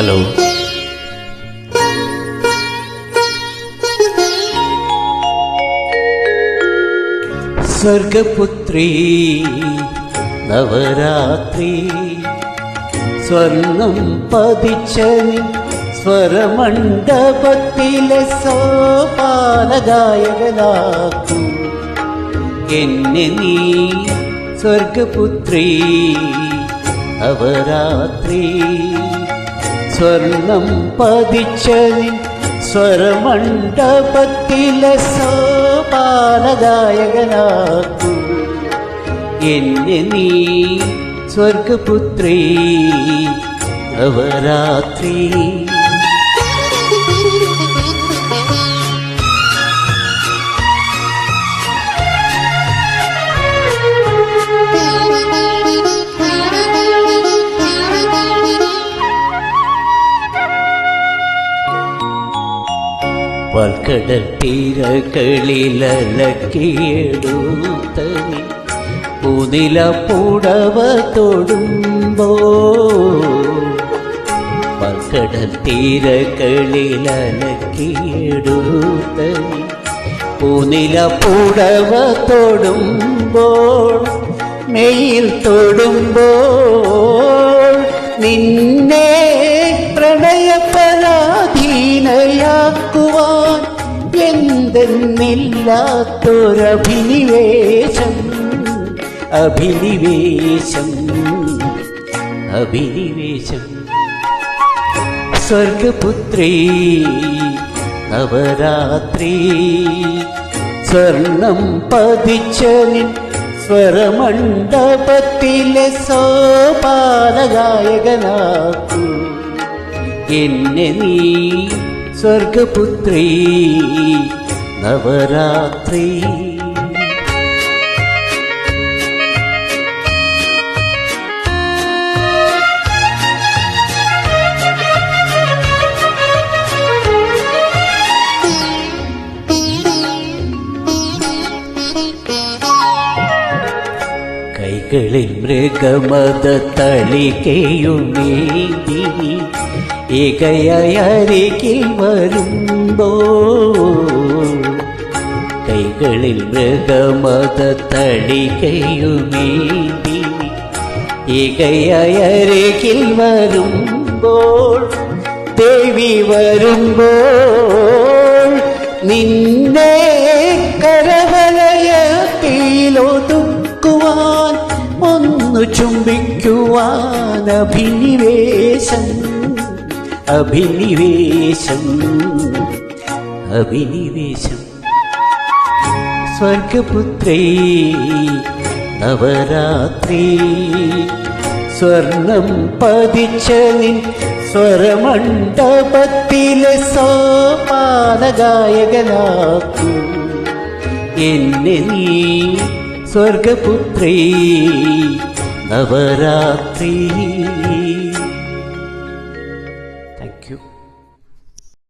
Hello. സ്വർഗപുത്രി Navaratri സ്വർണം പതിച്ച സ്വരമണ്ഡപത്തിലെ സോപാനഗായകനാക്കും. എന്നെ നീ സ്വർഗപുത്രി നവരാത്രി. സ്വർണം പതിച്ച നിൻ സ്വരമണ്ഡപത്തിലെ സോപാനഗായകനാക്കും. എന്നെ നീ സ്വർഗപുത്രീ നവരാത്രി. പൽക്കടൽ തീരകളിലക്കിയെടുത്തനി പൂനില പൂടവ തൊടുമ്പോ പാൽക്കടൽ തീരകളിലക്കിയെടുത്തനി പൂനില പൂടവ തൊടുമ്പോൾ മെയിൽ തൊടുമ്പോൾ നിന്നെ എന്തെന്നില്ലാത്തൊരഭിനിവേശം അഭിനിവേശം അഭിനിവേശം. സ്വർഗപുത്രി നവരാത്രി സ്വർണം പതിച്ച നിൻ സ്വരമണ്ഡപത്തിലെ സോപാനഗായകനാക്കൂ. എന്നെ നീ സ്വർഗപുത്രി നവരാത്രി. കൈകളിൽ മൃഗമത തളികയുമേന്തി ഏകയരികിൽ വരുമ്പോ കൈകളിൽ മൃഗമത തളികയുമേന്തി ഏകയരികിൽ വരുമ്പോൾ ദേവി വരുമ്പോൾ നിന്നെ കരവലയത്തിലൊതുക്കുവാൻ ഒന്നു ചുംബിക്കുവാൻ അഭിനിവേശം അഭിനിവേശം അഭിനിവേശം. സ്വർഗപുത്രേ നവരാത്രി സ്വർണം പതിച്ച നിൻ സ്വരമണ്ഡപത്തിലെ സോപാനഗായകനാക്കൂ എന്നെ നീ സ്വർഗപുത്രേ നവരാത്രി.